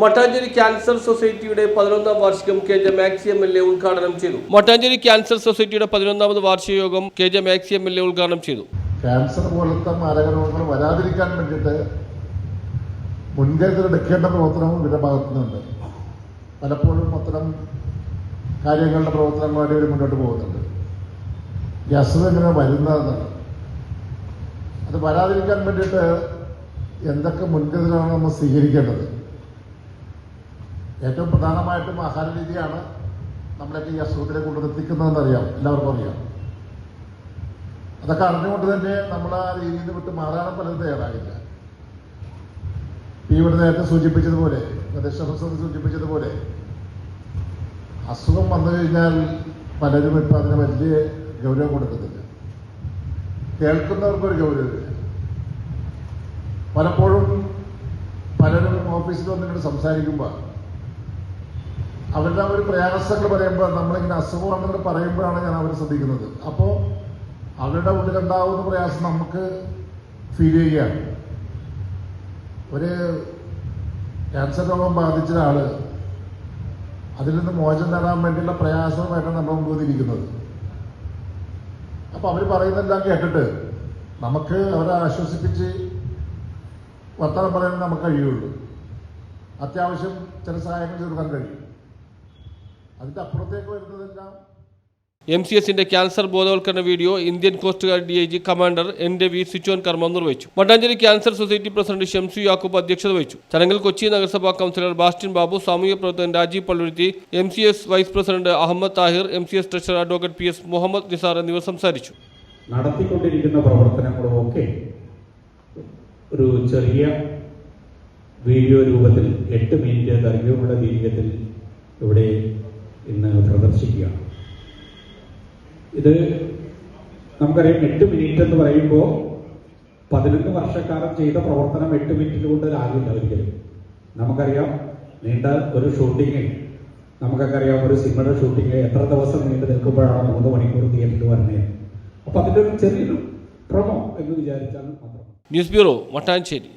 Mattancherry cancer സൊസൈറ്റിയുടെ പതിനൊന്നാം വാർഷികം K J Maxi M L A ഉദ്ഘാടനം ചെയ്തു. മട്ടാഞ്ചേരി ക്യാൻസർ സൊസൈറ്റിയുടെ പതിനൊന്നാമത് വാർഷിക യോഗം K J Maxi M L A ഉദ്ഘാടനം ചെയ്തു. ക്യാൻസർ പോലത്തെ മാരക രോഗങ്ങൾ വരാതിരിക്കാൻ വേണ്ടിയിട്ട് മുൻകരുതൽ എടുക്കേണ്ട പ്രവർത്തനവും ഇവരുടെ ഭാഗത്തുനിന്നുണ്ട്. പലപ്പോഴും അത്തരം കാര്യങ്ങളുടെ പ്രവർത്തനങ്ങളുമായിട്ട് ഇവർ മുന്നോട്ട് പോകുന്നുണ്ട്. ഈ അസുഖം എങ്ങനെ വരുന്നതെന്നാണ് അത് വരാതിരിക്കാൻ വേണ്ടിയിട്ട് എന്തൊക്കെ മുൻകരുതലാണ് നമ്മൾ സ്വീകരിക്കേണ്ടത്? ഏറ്റവും പ്രധാനമായിട്ടും ആഹാര രീതിയാണ് നമ്മളൊക്കെ ഈ അസുഖത്തിലേക്ക് കൊണ്ടെത്തിക്കുന്നതെന്ന് അറിയാം എല്ലാവർക്കും അറിയാം. അതൊക്കെ അറിഞ്ഞുകൊണ്ട് തന്നെ നമ്മൾ ആ രീതിയിൽ നിന്ന് വിട്ട് മാറാനും പലരും തയ്യാറാകില്ല ഇവിടെ നേരത്തെ സൂചിപ്പിച്ചതുപോലെ പ്രദേശപ്രസവം സൂചിപ്പിച്ചതുപോലെ അസുഖം വന്നു കഴിഞ്ഞാൽ പലരും ഇപ്പം അതിന് വലിയ ഗൗരവം കൊടുക്കുന്നില്ല. കേൾക്കുന്നവർക്കൊരു ഗൗരവമില്ല. പലപ്പോഴും പലരും ഓഫീസിൽ വന്നിട്ട് സംസാരിക്കുമ്പോൾ അവരുടെ ഒരു പ്രയാസങ്ങൾ പറയുമ്പോൾ നമ്മളിങ്ങനെ അസുഖമാണെന്ന് പറയുമ്പോഴാണ് ഞാൻ അവരെ ശ്രദ്ധിക്കുന്നത്. അപ്പോൾ അവരുടെ ഉള്ളിലുണ്ടാവുന്ന പ്രയാസം നമുക്ക് ഫീൽ ചെയ്യുകയാണ്. ഒരു ക്യാൻസർ രോഗം ബാധിച്ച ഒരാൾ അതിൽ നിന്ന് മോചനം നേടാൻ വേണ്ടിയുള്ള പ്രയാസമായിട്ടാണ് നമ്മൾ മുമ്പോതിരിക്കുന്നത് അപ്പോൾ അവർ പറയുന്നതെല്ലാം കേട്ടിട്ട് നമുക്ക് അവരെ ആശ്വസിപ്പിച്ച് വർത്തമാനം പറയാൻ നമുക്ക് കഴിയുള്ളൂ. അത്യാവശ്യം ചില സഹായങ്ങൾ ചെറുക്കാൻ കഴിയും. അതിന്റെ അപ്പുറത്തേക്ക് വരുന്നതെല്ലാം എം സി എസിന്റെ ക്യാൻസർ ബോധവൽക്കരണ video Indian coast guard D I G commander N D V സിച്ചോൻ കർമ്മം നിർവഹിച്ചു. Mattancherry cancer society president Shamsu Yakub അധ്യക്ഷത വഹിച്ചു. ചടങ്ങിൽ കൊച്ചി നഗരസഭാ കൌൺസിലർ ബാസ്റ്റിൻ ബാബു സാമൂഹ്യ പ്രവർത്തകൻ Rajeev Palluruthy M C S vice president Ahammed Thahir M C S treasurer advocate P S Muhammad Nisar എന്നിവർ സംസാരിച്ചു. നടത്തിക്കൊണ്ടിരിക്കുന്ന പ്രവർത്തനങ്ങളും ഒക്കെ ഒരു ചെറിയ വീഡിയോ രൂപത്തിൽ എട്ട് മിനിറ്റ് ദൈർഘ്യമുള്ള വീഡിയോത്തിൽ ഇവിടെ ഇന്ന് പ്രദർശിക്കുകയാണ് ഇത് നമുക്കറിയാം എട്ട് മിനിറ്റ് എന്ന് പറയുമ്പോൾ പതിനൊന്ന് വർഷക്കാലം ചെയ്ത പ്രവർത്തനം എട്ട് മിനിറ്റ് കൊണ്ട് ആകില്ല ഒരിക്കലും. നമുക്കറിയാം നീണ്ട ഒരു ഷൂട്ടിങ് നമുക്കൊക്കെ അറിയാം ഒരു സിനിമയുടെ ഷൂട്ടിങ് എത്ര ദിവസം നീണ്ടു നിൽക്കുമ്പോഴാണ് മൂന്ന് മണിക്കൂർ തിയേറ്ററിൽ വരുന്നത് അപ്പൊ അതിന്റെ ഒരു ചെറിയൊരു പ്രമോ എന്ന് വിചാരിച്ചാൽ മാത്രം. News bureau Mattancherry